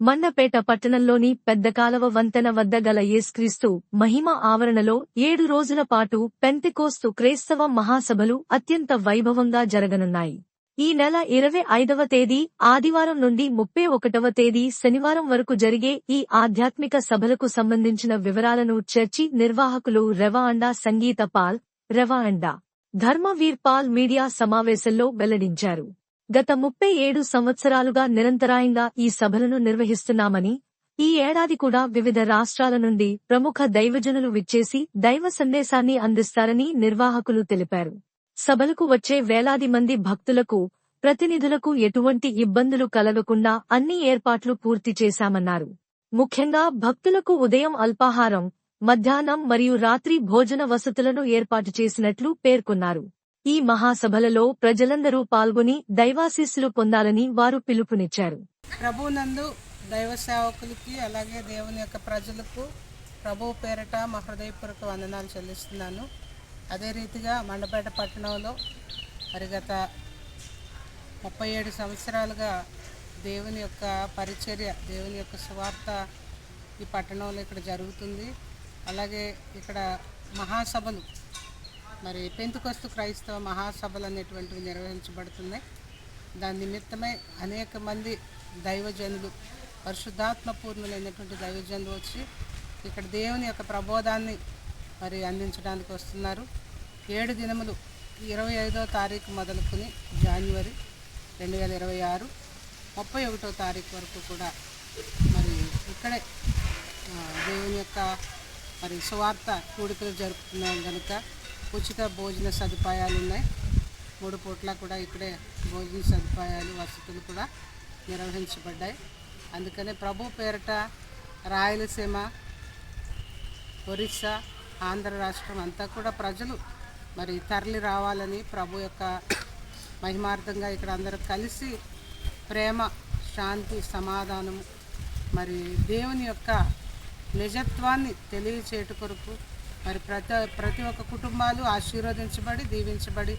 మండపేట పట్టణంలోని పెద్ద కాలవ వంతెన వద్ద గల యేస్క్రీస్తు మహిమ ఆవరణలో ఏడు రోజుల పాటు పెంతికోస్తు క్రైస్తవ మహాసభలు అత్యంత వైభవంగా జరగనున్నాయి. ఈ నెల ఇరవై ఐదవ తేదీ ఆదివారం నుండి ముప్పై ఒకటవ తేదీ శనివారం వరకు జరిగే ఈ ఆధ్యాత్మిక సభలకు సంబంధించిన వివరాలను చర్చి నిర్వాహకులు reverend Sangeetha Paul reverend Dharmaveer Paul media సమావేశంలో వెల్లడించారు. గత ముప్పై ఏడు సంవత్సరాలుగా నిరంతరాయంగా ఈ సభలను నిర్వహిస్తున్నామని ఈ ఏడాది కూడా వివిధ రాష్ట్రాల నుండి ప్రముఖ దైవజనులు విచ్చేసి దైవ సందేశాన్ని అందిస్తారని నిర్వాహకులు తెలిపారు. సభలకు వచ్చే వేలాది మంది భక్తులకు ప్రతినిధులకు ఎటువంటి ఇబ్బందులు కలగకుండా అన్ని ఏర్పాట్లు పూర్తి చేశామన్నారు. ముఖ్యంగా భక్తులకు ఉదయం అల్పాహారం మధ్యాహ్నం మరియు రాత్రి భోజన వసతులను ఏర్పాటు చేసినట్లు పేర్కొన్నారు. ఈ మహాసభలలో ప్రజలందరూ పాల్గొని దైవాశీస్సులు పొందాలని వారు పిలుపునిచ్చారు. ప్రభునందు దైవ సేవకులకి అలాగే దేవుని యొక్క ప్రజలకు ప్రభు పేరట మా హృదయపూర్వక వందనాలు చెల్లిస్తున్నాను. అదే రీతిగా మండపేట పట్టణంలో మరి గత ముప్పై ఏడు సంవత్సరాలుగా దేవుని యొక్క పరిచర్య దేవుని యొక్క సువార్త ఈ పట్టణంలో ఇక్కడ జరుగుతుంది. అలాగే ఇక్కడ మహాసభలు మరి పెంతుకొస్తు క్రైస్తవ మహాసభలు అనేటువంటివి నిర్వహించబడుతున్నాయి. దాని నిమిత్తమై అనేక మంది దైవజనులు పరిశుద్ధాత్మ పూర్ణులైనటువంటి దైవజనులు వచ్చి ఇక్కడ దేవుని యొక్క ప్రబోధాన్ని మరి అందించడానికి వస్తున్నారు. ఏడు దినములు ఇరవై ఐదో తారీఖు మొదలుకొని జనవరి రెండు వేల ఇరవై ఆరు ముప్పై ఒకటో తారీఖు వరకు కూడా మరి ఇక్కడే దేవుని యొక్క మరి సువార్త కూడికలు జరుపుతున్నాం కనుక ఉచిత భోజన సదుపాయాలు ఉన్నాయి. మూడు పూట్ల కూడా ఇక్కడే భోజన సదుపాయాలు వసతులు కూడా నిర్వహించబడ్డాయి. అందుకనే ప్రభు పేరట రాయలసీమ ఒరిస్సా ఆంధ్ర రాష్ట్రం అంతా కూడా ప్రజలు మరి తరలి రావాలని ప్రభు యొక్క మహిమార్థంగా ఇక్కడ అందరూ కలిసి ప్రేమ శాంతి సమాధానము మరి దేవుని యొక్క నిజత్వాన్ని తెలియచేయట కొరకు మరి ప్రతి ప్రతి ఒక్క కుటుంబాలు ఆశీర్వదించబడి దీవించబడి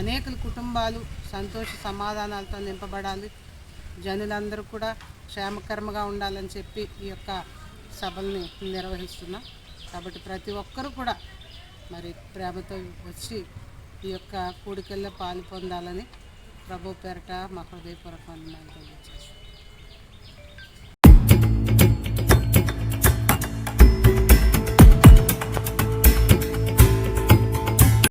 అనేక కుటుంబాలు సంతోష సమాధానాలతో నింపబడాలి. జనులందరూ కూడా క్షేమకరంగా ఉండాలని చెప్పి ఈ యొక్క సభల్ని నిర్వహిస్తున్నాం. కాబట్టి ప్రతి ఒక్కరూ కూడా మరి ప్రేమతో వచ్చి ఈ యొక్క కూడికల్లో పాలు పొందాలని ప్రభు పేరట మా హృదయపూర్వక తెలియజేస్తాం